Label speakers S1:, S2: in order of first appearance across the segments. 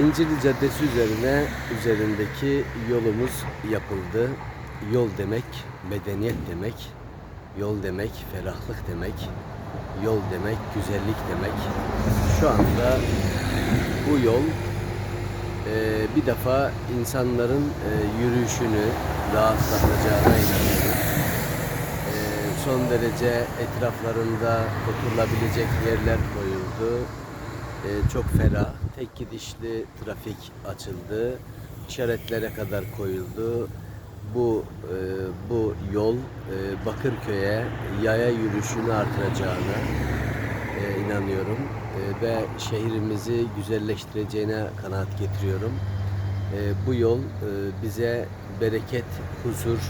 S1: İncirli Caddesi üzerine üzerindeki yolumuz yapıldı. Yol demek medeniyet demek. Yol demek ferahlık demek. Yol demek güzellik demek. Şu anda bu yol e, bir defa insanların e, yürüyüşünü rahatlatacağına inanıyorum. E, son derece etraflarında oturulabilecek yerler koyuldu. E, çok ferah, tek gidişli trafik açıldı. İşaretlere kadar koyuldu. Bu e, bu yol e, Bakırköy'e yaya yürüyüşünü artıracağına e, inanıyorum E, ve şehrimizi güzelleştireceğine kanaat getiriyorum. E, bu yol e, bize bereket, huzur,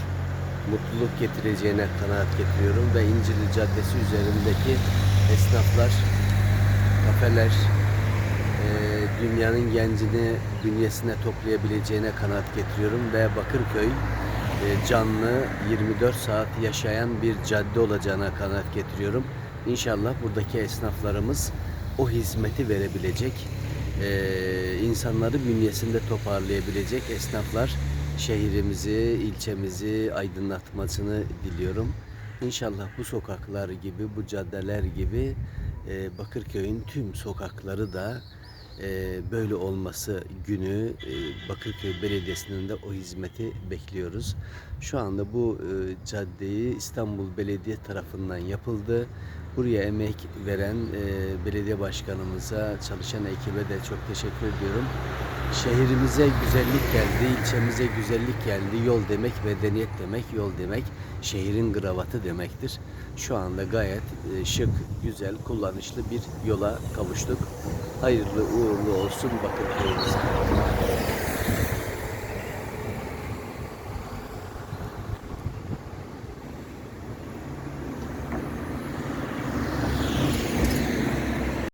S1: mutluluk getireceğine kanaat getiriyorum ve İncirli Caddesi üzerindeki esnaflar, kafeler, e, dünyanın gencini bünyesine toplayabileceğine kanaat getiriyorum ve Bakırköy e, canlı 24 saat yaşayan bir cadde olacağına kanaat getiriyorum. İnşallah buradaki esnaflarımız o hizmeti verebilecek, e, insanları bünyesinde toparlayabilecek esnaflar şehrimizi, ilçemizi aydınlatmasını diliyorum. İnşallah bu sokaklar gibi, bu caddeler gibi e, Bakırköy'ün tüm sokakları da e, böyle olması günü e, Bakırköy Belediyesi'nin de o hizmeti bekliyoruz. Şu anda bu e, caddeyi İstanbul Belediye tarafından yapıldı. Buraya emek veren e, belediye başkanımıza, çalışan ekibe de çok teşekkür ediyorum. Şehrimize güzellik geldi, ilçemize güzellik geldi. Yol demek medeniyet demek, yol demek şehrin gravatı demektir. Şu anda gayet e, şık, güzel, kullanışlı bir yola kavuştuk. Hayırlı uğurlu olsun Bakırköy'ümüze.